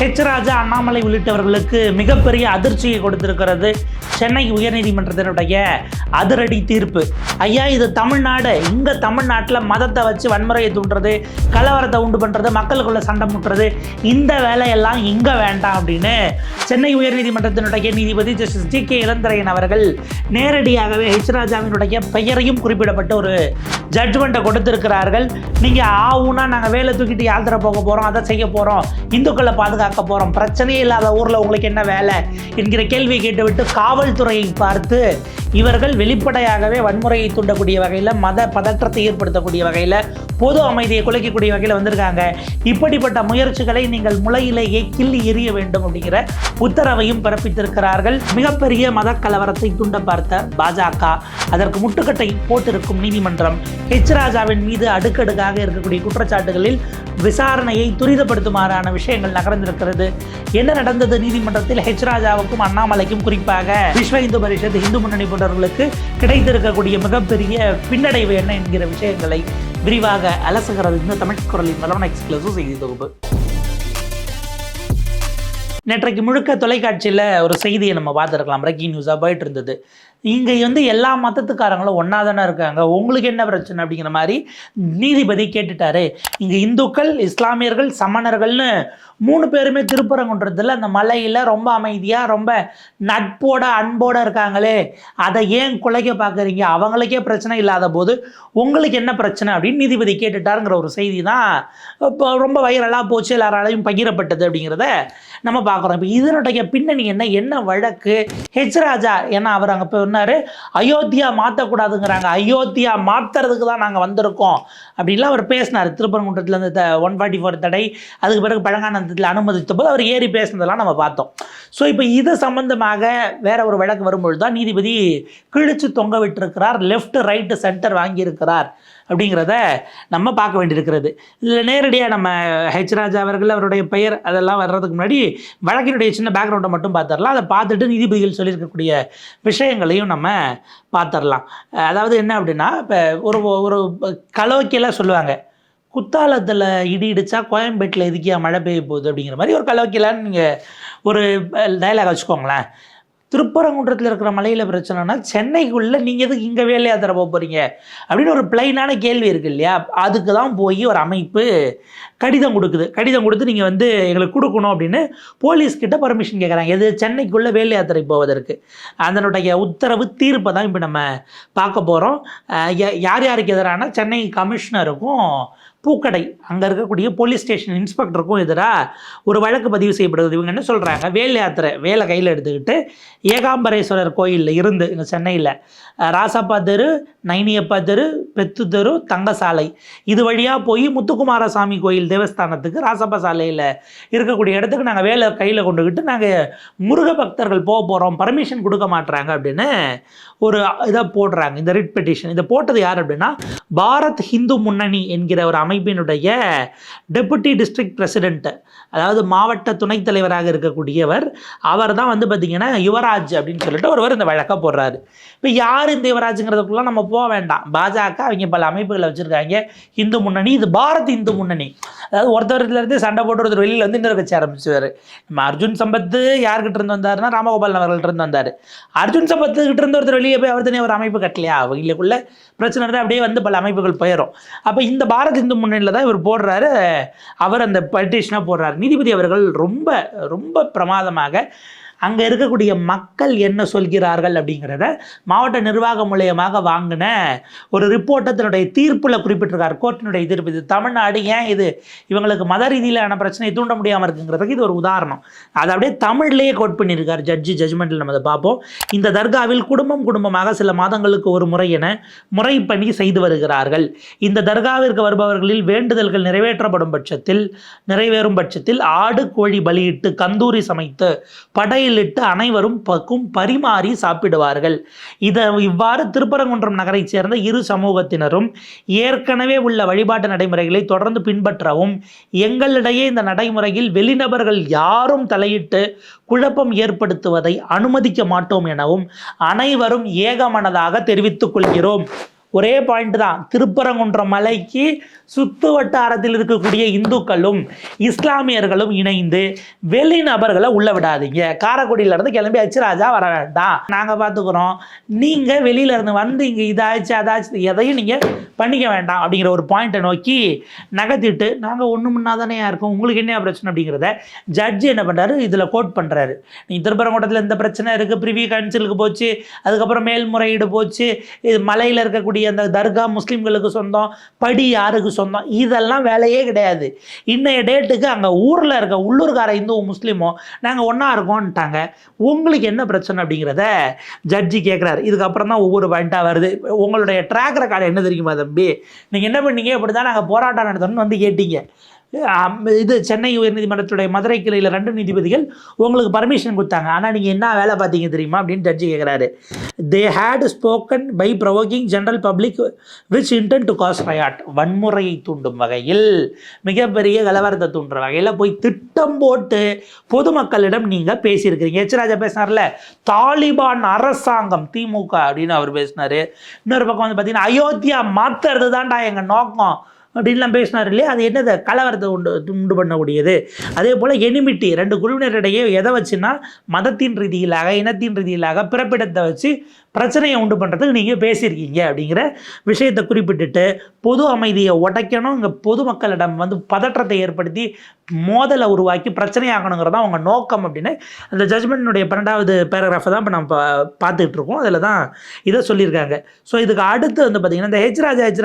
H ராஜா அண்ணாமலை உள்ளிட்டவர்களுக்கு மிகப்பெரிய அதிர்ச்சியை கொடுத்திருக்கிறது. சென்னை உயர்நீதிமன்றத்தினுடைய அதிரடி தீர்ப்பு. ஐயா இது தமிழ்நாடு. இங்கே தமிழ்நாட்டில் மதத்தை வச்சு வன்முறையை தூண்டுறது கலவரத்தை உண்டு பண்ணுறது மக்களுக்குள்ள சண்டை முட்டுறது இந்த வேலையெல்லாம் இங்கே வேண்டாம் அப்படின்னு சென்னை உயர்நீதிமன்றத்தினுடைய நீதிபதி ஜஸ்டிஸ் ஜி. கே. இளந்திரையன் அவர்கள் நேரடியாகவே ஹெச் ராஜாவினுடைய பெயரையும் குறிப்பிடப்பட்ட ஒரு ஜட்ஜ்மெண்ட்டை கொடுத்திருக்கிறார்கள். நீங்கள் ஆவுனா நாங்கள் வேலை தூக்கிட்டு யாத்திரை போக போகிறோம் அதை செய்ய போகிறோம் இந்துக்களை பாதுகாக்க போகிறோம் பிரச்சனையே இல்லாத ஊரில் உங்களுக்கு என்ன வேலை? என்கிற கேள்வி கேட்டுவிட்டு காவல்துறையை பார்த்து இவர்கள் வெளிப்படையாகவே வன்முறையை தூண்டக்கூடிய வகையில் மத பதற்றத்தை ஏற்படுத்தக்கூடிய வகையில் பொது அமைதியை குலைக்கக்கூடிய வகையில் வந்திருக்காங்க. இப்படிப்பட்ட முயற்சிகளை நீங்கள் முளையிலேயே கிள்ளி எறிய வேண்டும் அப்படிங்கிற உத்தரவையும் பிறப்பித்திருக்கிறார்கள். மிகப்பெரிய மத கலவரத்தை தூண்ட பார்த்த பாஜக. அதற்கு முட்டுக்கட்டை போட்டிருக்கும் நீதிமன்றம் ஹெச் ராஜாவின் மீது அடுக்கடுக்காக இருக்கக்கூடிய குற்றச்சாட்டுகளில் விசாரணையை துரிதப்படுத்துமாறான விஷயங்கள் இருக்கிறது. என்ன நடந்தது? நீதிமன்றத்தில் ஹெச் ராஜாவுக்கும் அண்ணாமலைக்கும் குறிப்பாக விஸ்வ இந்து பரிஷத் இந்து முன்னணி போன்றவர்களுக்கு கிடைத்திருக்கக்கூடிய மிகப்பெரிய பின்னடைவு என்ன என்கிற விஷயங்களை விரிவாக அலசுகிறது இந்த தமிழ் குரலின் வளவன எக்ஸ்க்ளூசிவ் செய்தி தொகுப்பு. நேற்றைக்கு முழுக்க தொலைக்காட்சியில் ஒரு செய்தியை நம்ம பார்த்துருக்கலாம். பிரேக்கிங் நியூஸாக போயிட்டு இருந்தது. இங்கே வந்து எல்லா மதத்துக்காரங்களும் ஒன்றா தானே இருக்காங்க. உங்களுக்கு என்ன பிரச்சனை அப்படிங்கிற மாதிரி நீதிபதி கேட்டுட்டாரு. இங்கே இந்துக்கள் இஸ்லாமியர்கள் சமணர்கள்னு மூணு பேருமே திருப்பரங்குன்றத்தில் அந்த மலையில் ரொம்ப அமைதியாக ரொம்ப நட்போட அன்போட இருக்காங்களே. அதை ஏன் குலைக்க பார்க்குறீங்க? அவங்களுக்கே பிரச்சனை இல்லாத போது உங்களுக்கு என்ன பிரச்சனை அப்படின்னு நீதிபதி கேட்டுட்டாருங்கிற ஒரு செய்தி தான் இப்போ ரொம்ப வைரலாக போச்சு. எல்லாராலையும் பகிரப்பட்டது அப்படிங்கிறத நம்ம பார்க்குறோம். இப்போ இதனுடைய பின்னணி என்ன? என்ன வழக்கு? ஹெச் ராஜா ஏன்னா அவர் அங்கே சொன்னார் அயோத்தியா மாற்றக்கூடாதுங்கிறாங்க அயோத்தியா மாற்றுறதுக்கு தான் நாங்கள் வந்திருக்கோம். அப்படின்லாம் அவர் பேசினார். திருப்பரங்குன்றத்தில் இந்த ஒன் ஃபார்ட்டி ஃபோர் தடை அதுக்கு பிறகு பழங்கானந்தத்தில் அனுமதித்த போது அவர் ஏறி பேசினதெல்லாம் நம்ம பார்த்தோம். ஸோ இப்போ இது சம்பந்தமாக வேற ஒரு வழக்கு வரும்பொழுது தான் நீதிபதி கிழிச்சு தொங்க விட்டிருக்கிறார் லெஃப்ட் ரைட்டு சென்டர் வாங்கியிருக்கிறார். அப்படிங்கிறத நம்ம பார்க்க வேண்டியிருக்கிறது. இதில் நேரடியாக நம்ம ஹெச் ராஜா அவர்கள் அவருடைய பெயர் அதெல்லாம் வர்றதுக்கு முன்னாடி வழக்கினுடைய சின்ன பேக்ரவுண்டை மட்டும் பார்த்துடலாம். அதை பார்த்துட்டு நீதிபதிகள் சொல்லியிருக்கக்கூடிய விஷயங்களையும் நம்ம பார்த்துடலாம். அதாவது என்ன அப்படின்னா இப்போ ஒரு ஒரு கலோக்கியெல்லாம் சொல்லுவாங்க. குத்தாலத்தில் இடி இடித்தா கோயம்பேட்டில் எதுக்கியா மழை பெய்ய போகுது அப்படிங்கிற மாதிரி ஒரு கலோக்கியலான்னு நீங்கள் ஒரு டைலாக் வச்சுக்கோங்களேன். திருப்பரங்குன்றத்தில் இருக்கிற மலையில் பிரச்சனைனா சென்னைக்குள்ளே நீங்கள் எதுக்கு இங்கே வேலையாத்திர போக போகிறீங்க அப்படின்னு ஒரு பிளைனான கேள்வி இருக்குது இல்லையா? அதுக்கு தான் போய் ஒரு அமைப்பு கடிதம் கொடுக்குது. கடிதம் கொடுத்து நீங்கள் வந்து எங்களுக்கு கொடுக்கணும் அப்படின்னு போலீஸ்கிட்ட பர்மிஷன் கேட்குறாங்க எது? சென்னைக்குள்ளே வேலை யாத்திரை போவதற்கு. அதனுடைய உத்தரவு தீர்ப்பை தான் இப்போ நம்ம பார்க்க போகிறோம் யார் யாருக்கு எதிரான சென்னை கமிஷனருக்கும் பூக்கடை. அங்கே இருக்கக்கூடிய போலீஸ் ஸ்டேஷன் இன்ஸ்பெக்டருக்கும் எதிராக ஒரு வழக்கு பதிவு செய்யப்படுது இவங்க என்ன சொல்கிறாங்க வேல் யாத்திரை வேலை கையில் எடுத்துக்கிட்டு ஏகாம்பரேஸ்வரர் கோயிலில் இருந்து இங்கே சென்னையில் ராசப்பா தெரு நைனியப்பா தெரு பெத்து தெரு தங்கசாலை. இது வழியாக போய் முத்துக்குமாரசாமி கோயில் தேவஸ்தானத்துக்கு ராசப்பா சாலையில் இருக்கக்கூடிய இடத்துக்கு நாங்கள் வேலை கையில் கொண்டுக்கிட்டு நாங்கள் முருக பக்தர்கள் போக போகிறோம் பர்மிஷன் கொடுக்க மாட்டுறாங்க அப்படின்னு ஒரு இதை போடுறாங்க. இந்த ரிட் பெட்டிஷன். இதை போட்டது யார் அப்படின்னா பாரத் ஹிந்து முன்னணி என்கிற ஒரு அமைப்பினுடைய டெபுட்டி டிஸ்ட்ரிக்ட் பிரசிடென்ட் அதாவது மாவட்ட துணைத் தலைவராக இருக்கக்கூடியவர் அவர் தான் வந்து பார்த்திங்கன்னா யுவராஜ் அப்படின்னு சொல்லிட்டு ஒருவர் இந்த வழக்கை போடுறாரு. இப்போ யார் இந்த யுவராஜுங்கிறதுக்குள்ள நம்ம போக வேண்டாம். பாஜக அவங்க பல அமைப்புகளை வச்சுருக்காங்க. இந்து முன்னணி இது பாரத் இந்து முன்னணி. அதாவது ஒருத்தர்லேருந்து சண்டை போட்டு ஒருத்தர் வெளியில் வந்து இன்னொரு கட்சி ஆரம்பிச்சுவார். நம்ம அர்ஜுன் சம்பத்து யார்கிட்ட இருந்து வந்தார்னா ராமகோபால் அவர்கள்ட்ட இருந்து வந்தார். அர்ஜுன் சம்பத்து கிட்ட இருந்து ஒருத்தர் வெளியே போய் அவர் தனியாக ஒரு அமைப்பு கட்டலையா? அவங்களுக்குள்ள பிரச்சனை தான் அப்படியே வந்து பல அமைப்புகள் போயிடும் அப்போ இந்த பாரத் இந்து முன்னணியில் தான் இவர் போடுறாரு. அவர் அந்த பெட்டிஷனாக போடுறாரு. நீதிபதி அவர்கள் ரொம்ப ரொம்ப பிரமாதமாக அங்கே இருக்கக்கூடிய மக்கள் என்ன சொல்கிறார்கள் அப்படிங்கிறத மாவட்ட நிர்வாகம் மூலியமாக வாங்கின ஒரு ரிப்போர்ட்டை தன்னுடைய தீர்ப்பில் குறிப்பிட்டிருக்கார். கோர்ட்டினுடைய தீர்ப்பு இது. தமிழ்நாடு ஏன் இது? இவங்களுக்கு மத ரீதியிலான பிரச்சனையை தூண்ட முடியாமல் இருக்குங்கிறதுக்கு இது ஒரு உதாரணம். அதை அப்படியே தமிழ்லேயே கோட் பண்ணியிருக்கார் ஜட்ஜி ஜட்மெண்ட்டில் நம்ம அதை பார்ப்போம். இந்த தர்காவில் குடும்பம் குடும்பமாக சில மாதங்களுக்கு ஒரு முறை என முறைப்பணி செய்து வருகிறார்கள். இந்த தர்காவிற்கு வருபவர்களில் வேண்டுதல்கள் நிறைவேற்றப்படும் பட்சத்தில் நிறைவேறும் பட்சத்தில் ஆடு கோழி பலியிட்டு கந்தூரி சமைத்து படையில் பட்டியலிட்டு அனைவரும் பக்கும் பரிமாறி சாப்பிடுவார்கள். இதை இவ்வாறு திருப்பரங்குன்றம் நகரைச் சேர்ந்த இரு சமூகத்தினரும் ஏற்கனவே உள்ள வழிபாட்டு நடைமுறைகளை தொடர்ந்து பின்பற்றவும் எங்களிடையே இந்த நடைமுறையில் வெளிநபர்கள் யாரும் தலையிட்டு குழப்பம் ஏற்படுத்துவதை அனுமதிக்க மாட்டோம் எனவும் அனைவரும் ஏகமனதாக தெரிவித்துக் கொள்கிறோம். ஒரே பாயிண்ட் தான். திருப்பரங்குன்ற மலைக்கு சுத்து வட்டாரத்தில் இருக்கக்கூடிய இந்துக்களும் இஸ்லாமியர்களும் இணைந்து வெளிநபர்களை உள்ள விடாதீங்க. காரைக்குடியிலேருந்து கிளம்பி அச்சுராஜா வர வேண்டாம். நாங்கள் பார்த்துக்குறோம் நீங்கள் வெளியில இருந்து வந்து இங்கே இதாச்சு அதாச்சு எதையும் நீங்கள் பண்ணிக்க வேண்டாம் அப்படிங்கிற ஒரு பாயிண்ட்டை நோக்கி நகர்த்திட்டு நாங்கள் ஒன்று முன்னாதானே இருக்கோம். உங்களுக்கு என்ன பிரச்சனை அப்படிங்கிறத ஜட்ஜி என்ன பண்ணுறாரு இதில் கோட் பண்ணுறாரு நீங்கள் திருப்பரங்குன்றத்தில் இந்த பிரச்சனை இருக்குது ப்ரிவி கவுன்சிலுக்கு போச்சு அதுக்கப்புறம் மேல்முறையீடு போச்சு இது மலையில் இருக்கக்கூடிய அந்த தர்கா முஸ்லீம்களுக்கு சொந்தம் படி யாருக்கு சொந்தம் இதெல்லாம் வேலையே கிடையாது. இன்னைய டேட்டுக்கு அங்கே ஊரில் இருக்க உள்ளூர்கார இந்து முஸ்லீமோ நாங்கள் ஒன்றா இருக்கோம்ட்டாங்க உங்களுக்கு என்ன பிரச்சனை அப்படிங்கிறத ஜட்ஜி கேட்குறாரு இதுக்கப்புறம் தான் ஒவ்வொரு பாயிண்ட்டாக வருது. உங்களுடைய ட்ராக் ரெக்கார்டு என்ன தெரியுமா தம்பி? நீங்கள் என்ன பண்ணீங்க? இப்படி தான் நாங்கள் போராட்டம் நடத்தணும்னு வந்து கேட்டீங்க. இது சென்னை உயர்நீதிமன்றத்துடைய மதுரை கிளையில் ரெண்டு நீதிபதிகள் உங்களுக்கு பர்மிஷன் கொடுத்தாங்க. ஆனால் நீங்கள் என்ன வேலை பார்த்தீங்க தெரியுமா அப்படின்னு ஜட்ஜி கேட்குறாரு they had spoken by provoking general public which intend to cause riot வன்முறையை தூண்டும் வகையில் மிகப்பெரிய கலவரத்தை தூண்டுற வகையில் போய் திட்டம் போட்டு பொதுமக்களிடம் நீங்கள் பேசியிருக்கிறீங்க. எச்ராஜா பேசினார்ல தாலிபான் அரசாங்கம் திமுக அப்படின்னு அவர் பேசினார். இன்னொரு பக்கம் வந்து பார்த்தீங்கன்னா அயோத்தியா மாற்றுறது தான்டா எங்கள் நோக்கம். அப்படின்லாம் பேசினார் இல்லையா? அது என்னது? கலவரத்தை உண்டு உண்டு பண்ணக்கூடியது. அதே போல் எனிமிட்டி ரெண்டு குழுவினரிடையே எதை வச்சுன்னா மதத்தின் ரீதியிலாக இனத்தின் ரீதியிலாக பிறப்பிடத்தை வச்சு பிரச்சனையை உண்டு பண்ணுறதுக்கு நீங்கள் பேசியிருக்கீங்க அப்படிங்கிற விஷயத்தை குறிப்பிட்டுட்டு பொது அமைதியை உடைக்கணும். இங்கே பொதுமக்களிடம் வந்து பதற்றத்தை ஏற்படுத்தி மோதலை உருவாக்கி பிரச்சனையாகணுங்கிறது தான் அவங்க நோக்கம் அப்படின்னு அந்த ஜட்மெண்ட்னுடைய பன்னெண்டாவது பேராகிராஃபை தான் இப்போ நம்ம பா- பார்த்துட்டு இருக்கோம். அதில் தான் இதை சொல்லியிருக்காங்க. ஸோ இதுக்கு அடுத்து வந்து பார்த்தீங்கன்னா இந்த ஹெச் ராஜா ஹெச்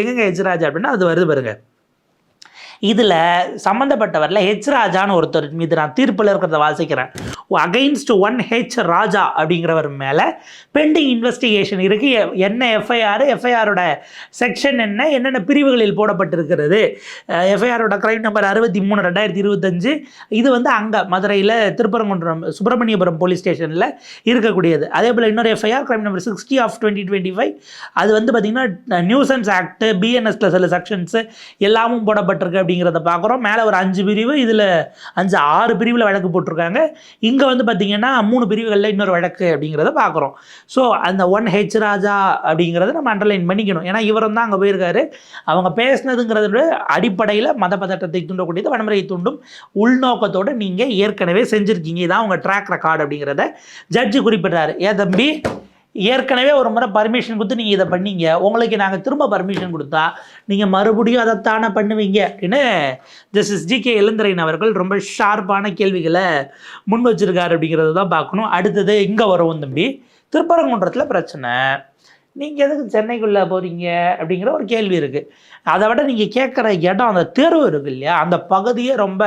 எங்கெங்க ஹெச் ராஜா அப்படின்னா அது வருது பாருங்கள் இதில் சம்மந்தப்பட்டவரில் ஹெச் ராஜான்னு ஒருத்தர் மீது நான் தீர்ப்பில் இருக்கிறத வாசிக்கிறேன். அகைன்ஸ்ட் ஒன் ஹெச் ராஜா அப்படிங்கிறவர் மேலே பெண்டிங் இன்வெஸ்டிகேஷன் இருக்குது என்ன எஃப்ஐஆர் எஃப்ஐஆரோட செக்ஷன் என்ன என்னென்ன பிரிவுகளில் போடப்பட்டிருக்கிறது. எஃப்ஐஆரோட கிரைம் நம்பர் அறுபத்தி மூணு ரெண்டாயிரத்தி இருபத்தஞ்சு. இது வந்து அங்கே மதுரையில் திருப்பரங்குன்றம் சுப்பிரமணியபுரம் போலீஸ் ஸ்டேஷனில் இருக்கக்கூடியது. அதே போல் இன்னொரு FIR crime number sixty of twenty twenty five அது வந்து பார்த்திங்கன்னா நியூசன்ஸ் ஆக்ட் பிஎன்எஸ்ல சில செக்ஷன்ஸு எல்லாமும் போடப்பட்டிருக்கு அப்படிங்கிறத பார்க்குறோம். மேலே ஒரு அஞ்சு பிரிவு இதில் அஞ்சு ஆறு பிரிவில் வழக்கு போட்டிருக்காங்க. இங்கே வந்து பார்த்திங்கன்னா மூணு பிரிவுகளில் இன்னொரு வழக்கு அப்படிங்கிறத பார்க்குறோம். ஸோ அந்த ஒன் ஹெச் ராஜா அப்படிங்கிறத நம்ம அண்டர்லைன் பண்ணிக்கணும். ஏன்னா இவரும் தான் அங்கே போயிருக்காரு. அவங்க பேசினதுங்கிறத அடிப்படையில் மத பதட்டத்தை தூண்டக்கூடியது வன்முறையை தூண்டும் உள்நோக்கத்தோடு நீங்கள் ஏற்கனவே செஞ்சுருக்கீங்க. இதான் உங்கள் ட்ராக் ரெக்கார்டு அப்படிங்கிறத ஜட்ஜு குறிப்பிட்றாரு. ஏ தம்பி? ஏற்கனவே ஒரு முறை பர்மிஷன் கொடுத்து நீங்கள் இதை பண்ணீங்க. உங்களுக்கு நாங்கள் திரும்ப பர்மிஷன் கொடுத்தா நீங்கள் மறுபடியும் அதைத்தானே பண்ணுவீங்க? அப்படின்னு ஜஸ்டிஸ் ஜி கே இளந்திரன் அவர்கள் ரொம்ப ஷார்ப்பான கேள்விகளை முன் வச்சிருக்காரு அப்படிங்கிறத தான் பார்க்கணும். அடுத்தது இங்கே வருவோம் தம்பி திருப்பரங்குன்றத்தில் பிரச்சனை. நீங்கள் எதுக்கு சென்னைக்குள்ளே போகிறீங்க அப்படிங்கிற ஒரு கேள்வி இருக்குது அதை விட நீங்கள் கேட்குற இடம் அந்த தெரு இருக்கு இல்லையா? அந்த பகுதியே ரொம்ப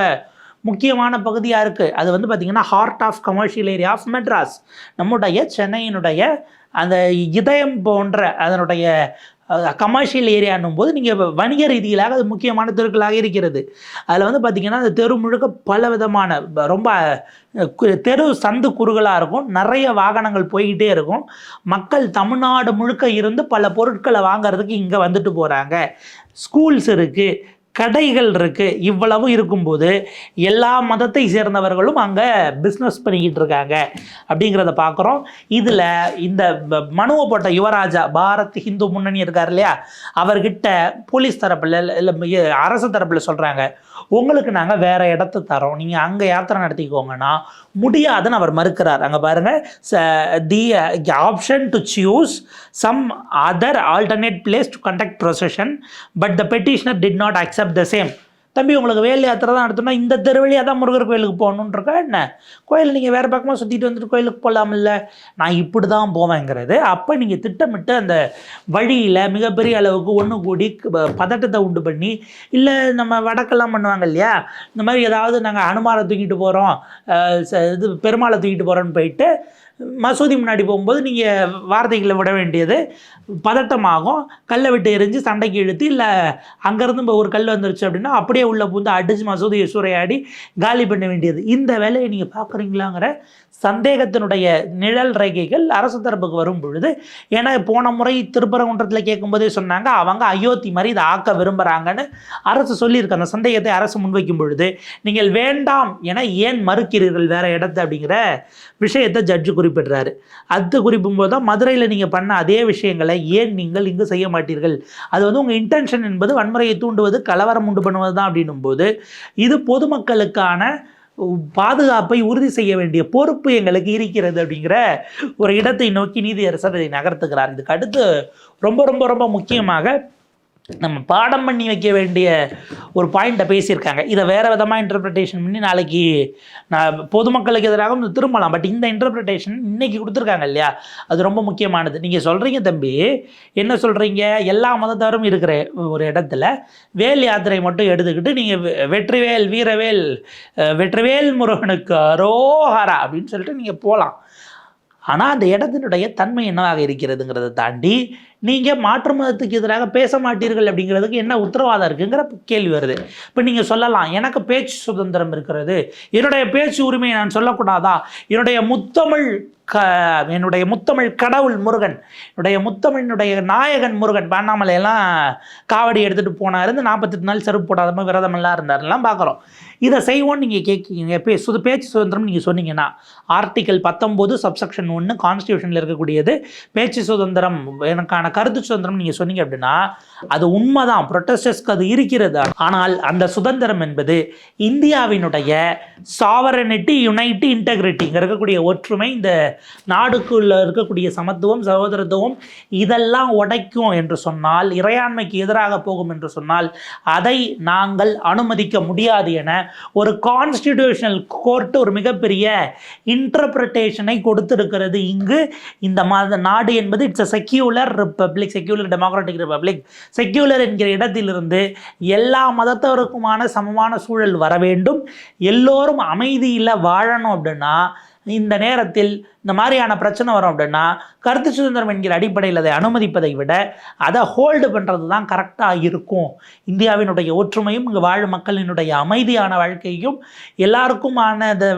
முக்கியமான பகுதியாக இருக்குது அது வந்து பார்த்திங்கன்னா heart of commercial area of Madras நம்முடைய சென்னையினுடைய அந்த இதயம் போன்ற அதனுடைய கமர்ஷியல் ஏரியான்னும் போது நீங்கள் வணிக ரீதியிலாக அது முக்கியமான தெருக்களாக இருக்கிறது. அதில் வந்து பார்த்திங்கன்னா அந்த தெரு முழுக்க பல விதமான ரொம்ப கு- தெரு சந்து குறுகலாக இருக்கும். நிறைய வாகனங்கள் போய்கிட்டே இருக்கும். மக்கள் தமிழ்நாடு முழுக்க இருந்து பல பொருட்களை வாங்குறதுக்கு இங்கே வந்துட்டு போகிறாங்க ஸ்கூல்ஸ் இருக்குது கடைகள் இருக்குது இவ்வளவும் இருக்கும்போது எல்லா மதத்தை சேர்ந்தவர்களும் அங்கே பிஸ்னஸ் பண்ணிக்கிட்டு இருக்காங்க. அப்படிங்கிறத பார்க்குறோம் இதில் இந்த மனுவை போட்ட யுவராஜா பாரத் ஹிந்து முன்னணி இருக்கார் இல்லையா? அவர்கிட்ட போலீஸ் தரப்பில் இல்லை அரசு தரப்பில் சொல்கிறாங்க உங்களுக்கு நாங்கள் வேறு இடத்த தரோம். நீங்கள் அங்கே யாத்திரை நடத்திக்கோங்கன்னா முடியாதுன்னு அவர் மறுக்கிறார். அங்கே பாருங்கள் the option to choose some other alternate place to conduct procession but the petitioner did not accept the same தம்பி உங்களுக்கு வேல் யாத்திரை தான் நடத்தணும்னா இந்த தெரு வழியாக தான் முருகர் கோயிலுக்கு போகணுன்றக்கா என்ன? கோயில் நீங்கள் வேறு பக்கமாக சுற்றிட்டு வந்துட்டு கோயிலுக்கு போகலாமில்ல நான் இப்படி தான் போவேங்கிறது. அப்போ நீங்கள் திட்டமிட்டு அந்த வழியில் மிகப்பெரிய அளவுக்கு ஒன்று கூடி பதட்டத்தை உண்டு பண்ணி இல்லை நம்ம வடக்கெல்லாம் பண்ணுவாங்க இல்லையா? இந்த மாதிரி ஏதாவது நாங்கள் அனுமாரை தூக்கிட்டு போகிறோம் இது பெருமாளை தூக்கிட்டு போகிறோன்னு போயிட்டு மசூதி முன்னாடி போகும்போது நீங்கள் வார்த்தைகளை விட வேண்டியது பதட்டமாகும். கல்லை விட்டு எரிஞ்சு சண்டைக்கு இழுத்து இல்லை அங்கேருந்து இப்போ ஒரு கல் வந்துருச்சு அப்படின்னா அப்படியே உள்ளே பூந்து அடித்து மசூதியை சூறையாடி காலி பண்ண வேண்டியது. இந்த வேலையை நீங்கள் பார்க்குறீங்களாங்கிற சந்தேகத்தினுடைய நிழல் ரேகைகள் அரசு தரப்புக்கு வரும் பொழுது ஏன்னா போன முறை திருப்பரங்குன்றத்தில் கேட்கும்போதே சொன்னாங்க அவங்க அயோத்தி மாதிரி இதை ஆக்க விரும்புகிறாங்கன்னு அரசு சொல்லியிருக்கு. அந்த சந்தேகத்தை அரசு முன்வைக்கும் பொழுது நீங்கள் வேண்டாம் என ஏன் மறுக்கிறீர்கள் வேற இடத்த அப்படிங்கிற விஷயத்தை ஜட்ஜு குறிப்பிட்டார் குறிப்பிடுறாரு. குறிப்பும் குறிப்பிடும்போது தான் மதுரையில் நீங்கள் பண்ண அதே விஷயங்களை ஏன் நீங்கள் இங்கு செய்ய மாட்டீர்கள்? அது வந்து உங்கள் இன்டென்ஷன் என்பது வன்முறையை தூண்டுவது கலவரம் உண்டு பண்ணுவது தான் அப்படின்னும் போது இது பொதுமக்களுக்கான பாதுகாப்பை உறுதி செய்ய வேண்டிய பொறுப்பு எங்களுக்கு இருக்கிறது அப்படிங்கிற ஒரு இடத்தை நோக்கி நீதியரசர் இதை நகர்த்துகிறார். இதுக்கு அடுத்து ரொம்ப ரொம்ப ரொம்ப முக்கியமாக நம்ம பாடம் பண்ணி வைக்க வேண்டிய ஒரு பாயிண்ட்டை பேசியிருக்காங்க. இதை வேறு விதமாக இன்டர்பிரிட்டேஷன் பண்ணி நாளைக்கு நான் பொதுமக்களுக்கு எதிராக வந்து திரும்பலாம். பட் இந்த இன்டர்பிரிட்டேஷன் இன்றைக்கி கொடுத்துருக்காங்க இல்லையா? அது ரொம்ப முக்கியமானது. நீங்கள் சொல்கிறீங்க தம்பி என்ன சொல்கிறீங்க எல்லா மதத்தாரும் இருக்கிற ஒரு இடத்துல வேல் யாத்திரை மட்டும் எடுத்துக்கிட்டு நீங்கள் வெற்றிவேல் வீரவேல் வெற்றிவேல் முருகனுக்கு அரோஹரா அப்படின்னு சொல்லிட்டு நீங்கள் போகலாம் ஆனால் அந்த இடத்தினுடைய தன்மை என்னவாக இருக்கிறதுங்கிறத தாண்டி நீங்கள் மாற்று மதத்துக்கு எதிராக பேச மாட்டீர்கள் அப்படிங்கிறதுக்கு என்ன உத்தரவாதம் இருக்குங்கிற கேள்வி வருது. இப்போ நீங்கள் சொல்லலாம் எனக்கு பேச்சு சுதந்திரம் இருக்கிறது என்னுடைய பேச்சு உரிமையை நான் சொல்லக்கூடாதா? என்னுடைய முத்தமிழ் க என்னுடைய முத்தமிழ் கடவுள் முருகன் என்னுடைய முத்தமிழனுடைய நாயகன் முருகன் பண்ணாமலையெல்லாம் காவடி எடுத்துகிட்டு போனார் இந்த நாற்பத்தெட்டு நாள் செருப்பு போடாதம விரதமெல்லாம் இருந்தாருலாம் பார்க்குறோம். இதை செய்வோன்னு நீங்கள் கேட்கீங்க. பே சுது பேச்சு சுதந்திரம் நீங்கள் சொன்னீங்கன்னா ஆர்டிக்கல் பத்தொம்போது சப்செக்ஷன் ஒன்று கான்ஸ்டியூஷனில் இருக்கக்கூடியது பேச்சு சுதந்திரம் எனக்கான கருத்து சுதந்திரம் நீங்கள் சொன்னீங்க அப்படின்னா அது உண்மைதான். ப்ரொட்டஸ்டர்ஸ்க்கு அது இருக்கிறது. ஆனால் அந்த சுதந்திரம் என்பது இந்தியாவினுடைய சாவரனிட்டி யுனைட்டி இன்டெகிரிட்டி இங்கே இருக்கக்கூடிய ஒற்றுமை இந்த நாடுக்குள்ளே இருக்கக்கூடிய சமத்துவம் சகோதரத்துவம் இதெல்லாம் உடைக்கும் என்று சொன்னால் இறையாண்மைக்கு எதிராக போகும் என்று சொன்னால் அதை நாங்கள் அனுமதிக்க முடியாது என ஒரு கான்ஸ்டிடியூஷனல் கோர்ட் ஒரு மிகப்பெரிய இன்டர்பிரிட்டேஷனை கொடுத்திருக்கிறது. இங்கு இந்த மாத நாடு என்பது it's a secular republic secular democratic republic secular என்கிற இடத்திலிருந்து எல்லா மதத்தவருக்குமான சமமான சூழல் வர வேண்டும். எல்லோரும் அமைதியில் வாழணும் அப்படின்னா இந்த நேரத்தில் இந்த மாதிரியான பிரச்சனை வரும் அப்படின்னா கருத்து சுதந்திரம் என்கிற அடிப்படையில் அதை அனுமதிப்பதை விட அதை ஹோல்டு பண்ணுறது தான் கரெக்டாக இருக்கும். இந்தியாவினுடைய ஒற்றுமையும் இங்கே வாழும் மக்களினுடைய அமைதியான வாழ்க்கையும் எல்லாருக்குமான அதை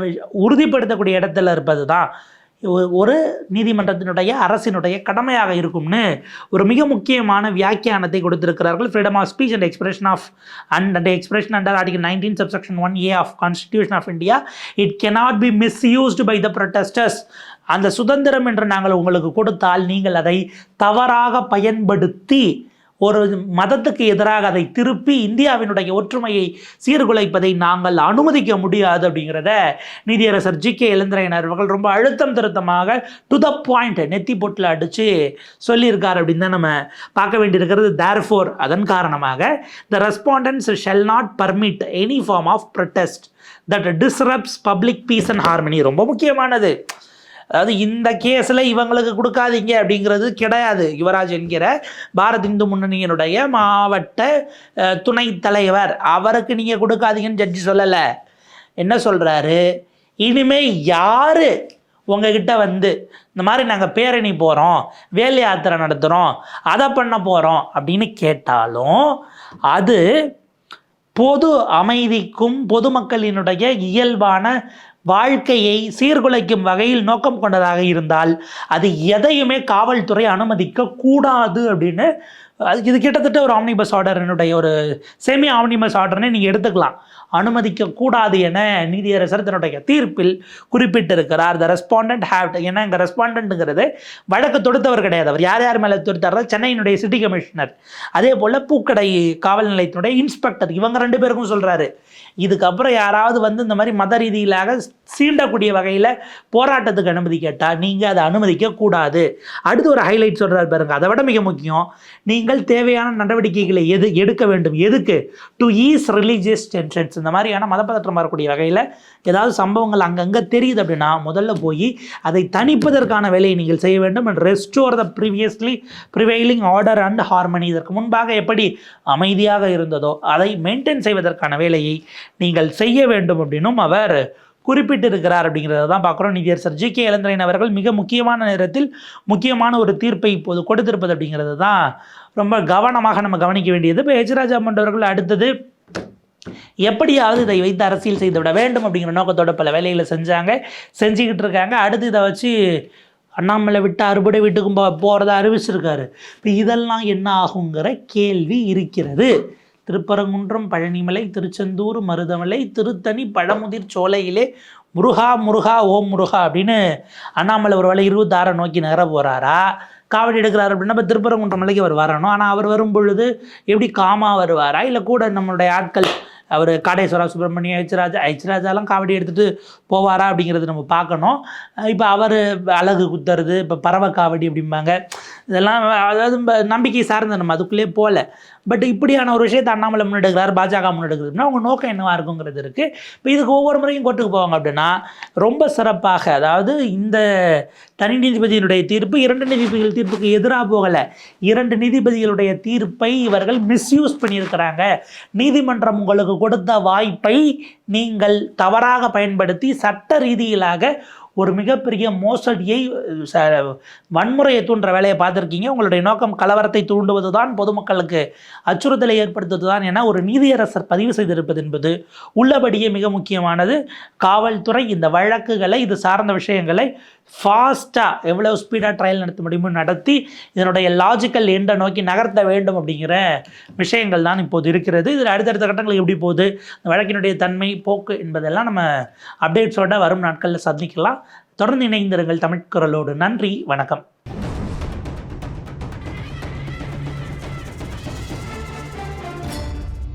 உறுதிப்படுத்தக்கூடிய இடத்துல இருப்பது தான் ஒரு நீதிமன்றத்தினுடைய அரசினுடைய கடமையாக இருக்கும்னு ஒரு மிக முக்கியமான வியாக்கியானத்தை கொடுத்திருக்கிறார்கள். Freedom of speech and expression of and and expression under article nineteen subsection one A of constitution of India it cannot be misused by the protesters. அந்த சுதந்திரம் என்று நாங்கள் உங்களுக்கு கொடுத்தால் நீங்கள் அதை தவறாக பயன்படுத்தி ஒரு மதத்துக்கு எதிராக அதை திருப்பி இந்தியாவினுடைய ஒற்றுமையை சீர்குலைப்பதை நாங்கள் அனுமதிக்க முடியாது அப்படிங்கிறத நீதியரசர் ஜி கே இளந்திரையன் அவர்கள் ரொம்ப அழுத்தம் திருத்தமாக டு த பாயிண்ட் நெத்தி பொட்டில் அடித்து சொல்லியிருக்கார் அப்படின்னு தான் நம்ம பார்க்க வேண்டியிருக்கிறது. தேர்ஃபோர் அதன் காரணமாக the respondents shall not permit any form of protest that disrupts public peace and harmony ரொம்ப முக்கியமானது. அதாவது இந்த கேஸில் இவங்களுக்கு கொடுக்காதீங்க அப்படிங்கிறது கிடையாது. யுவராஜ் என்கிற பாரத் இந்து முன்னணியினுடைய மாவட்ட துணைத் தலைவர். அவருக்கு நீங்கள் கொடுக்காதீங்கன்னு ஜட்ஜி சொல்லலை. என்ன சொல்கிறாரு இனிமே யார் உங்ககிட்ட வந்து இந்த மாதிரி நாங்கள் பேரணி போகிறோம் வேலை யாத்திரை நடத்துகிறோம் அதை பண்ண போகிறோம் அப்படின்னு கேட்டாலும் அது பொது அமைதிக்கும் பொதுமக்களினுடைய இயல்பான வாழ்க்கையை சீர்குலைக்கும் வகையில் நோக்கம் கொண்டதாக இருந்தால் அது எதையுமே காவல்துறை அனுமதிக்க கூடாது அப்படின்னு அது இது கிட்டத்தட்ட ஒரு ஆம்னிபஸ் ஆர்டரினுடைய ஒரு செமி ஆம்னிபஸ் ஆர்டர்னே நீங்கள் எடுத்துக்கலாம். அனுமதிக்க கூடாது என நீதியரசர் தன்னுடைய தீர்ப்பில் குறிப்பிட்டிருக்கிறார். த ரெஸ்பாண்டன்ட் ஹேவ் ஏன்னா இங்கே ரெஸ்பாண்டன்ட்டுங்கிறது வழக்கு தொடுத்தவர் கிடையாது. அவர் யார் யார் மேலே தொடுத்தாரோ சென்னையினுடைய சிட்டி கமிஷனர் அதே போல் பூக்கடை காவல் நிலையத்தினுடைய இன்ஸ்பெக்டர் இவங்க ரெண்டு பேருக்கும் சொல்கிறாரு இதுக்கப்புறம் யாராவது வந்து இந்த மாதிரி மத ரீதியிலாக சீண்டக்கூடிய வகையில் போராட்டத்துக்கு அனுமதி கேட்டால் நீங்கள் அதை அனுமதிக்க கூடாது அடுத்து ஒரு ஹைலைட் சொல்கிறார் பாருங்க. அதை விட மிக முக்கியம் நீங்கள் தேவையான நடவடிக்கைகளை எது எடுக்க வேண்டும்? எதுக்கு? டு ஈஸ் ரிலீஜியஸ் டென்ஷன்ஸ் இந்த மாதிரியான மதப்பதற்றம் வரக்கூடிய வகையில் ஏதாவது சம்பவங்கள் அங்கங்கே தெரியுது அப்படின்னா முதல்ல போய் அதை தணிப்பதற்கான வேலையை நீங்கள் செய்ய வேண்டும் and restore the previously prevailing order and harmony இதற்கு முன்பாக எப்படி அமைதியாக இருந்ததோ அதை மெயின்டைன் செய்வதற்கான வேலையை நீங்கள் செய்ய வேண்டும் அப்படின்னும் அவர் குறிப்பிட்டிருக்கிறார் அப்படிங்கிறத தான் பார்க்குறோம். நீதியரசர் ஜி கே இளந்திரன் அவர்கள் மிக முக்கியமான நேரத்தில் முக்கியமான ஒரு தீர்ப்பை இப்போது கொடுத்திருப்பது அப்படிங்கிறது தான் ரொம்ப கவனமாக நம்ம கவனிக்க வேண்டியது. இப்போ எஜ்ராஜா அவர்கள் அடுத்தது எப்படியாவது இதை வைத்து அரசியல் செய்து விட வேண்டும் அப்படிங்கிற நோக்கத்தோட பல வேலைகளை செஞ்சாங்க. செஞ்சுக்கிட்டு இருக்காங்க. அடுத்து இதை வச்சு அண்ணாமலை விட்டு அறுபடை வீட்டுக்கும் போ போகிறத அறிவிச்சிருக்காரு. இப்போ இதெல்லாம் என்ன ஆகுங்கிற கேள்வி இருக்கிறது. திருப்பரங்குன்றம் பழனிமலை திருச்செந்தூர் மருதமலை திருத்தணி பழமுதிர் சோலையிலே முருகா முருகா ஓம் முருகா அப்படின்னு அண்ணாமலை ஒரு வேலை இருபத்தாறை நோக்கி நகர போகிறாரா காவடி எடுக்கிறார் அப்படின்னா இப்போ திருப்பரங்குன்ற மலைக்கு அவர் வரணும். ஆனால் அவர் வரும் பொழுது எப்படி காமா வருவாரா? இல்லை கூட நம்மளுடைய ஆட்கள் அவர் காடேஸ்வரா சுப்பிரமணியம் ஐச்சராஜா ஐச்சராஜாலாம் காவடி எடுத்துகிட்டு போவாரா அப்படிங்கிறது நம்ம பார்க்கணும். இப்போ அவர் அழகு குத்துறது இப்போ பறவை காவடி அப்படிம்பாங்க. இதெல்லாம் அதாவது நம்ம நம்பிக்கை சார்ந்த நம்ம அதுக்குள்ளேயே போகல பட் இப்படியான ஒரு விஷயத்தை அண்ணாமலை முன்னெடுக்கிறார் பாஜக முன்னெடுக்கிறதுனா அவங்க நோக்கம் என்னவாக இருக்குங்கிறது இருக்குது இப்போ இதுக்கு ஒவ்வொரு முறையும் கோர்ட்டுக்கு போவாங்க அப்படின்னா ரொம்ப சிறப்பாக அதாவது இந்த தனி நீதிபதியினுடைய தீர்ப்பு இரண்டு நீதிபதிகள் தீர்ப்புக்கு எதிராக போகலை. இரண்டு நீதிபதிகளுடைய தீர்ப்பை இவர்கள் மிஸ்யூஸ் பண்ணியிருக்கிறாங்க. நீதிமன்றம் உங்களுக்கு கொடுத்த வாய்ப்பை நீங்கள் தவறாக பயன்படுத்தி சட்ட ரீதியிலாக ஒரு மிகப்பெரிய மோசடியை ச வன்முறையை தூண்டுற வேலையை பார்த்துருக்கீங்க. உங்களுடைய நோக்கம் கலவரத்தை தூண்டுவது தான் பொதுமக்களுக்கு அச்சுறுத்தலை ஏற்படுத்துவது தான் என ஒரு நீதியரசர் பதிவு செய்திருப்பது என்பது உள்ளபடியே மிக முக்கியமானது. காவல்துறை இந்த வழக்குகளை இது சார்ந்த விஷயங்களை ஃபாஸ்ட்டாக எவ்வளோ ஸ்பீடாக ட்ரையல் நடத்த முடியுமோ நடத்தி இதனுடைய லாஜிக்கல் எண்டை நோக்கி நகர்த்த வேண்டும் அப்படிங்கிற விஷயங்கள் தான் இப்போது இருக்கிறது. இதில் அடுத்தடுத்த கட்டங்கள் எப்படி போகுது? வழக்கினுடைய தன்மை போக்கு என்பதெல்லாம் நம்ம அப்டேட்ஸோட வரும் நாட்களில் சந்திக்கலாம். தொடர்ந்து இணைந்திருங்கள் தமிழ் குரலோடு. நன்றி வணக்கம்.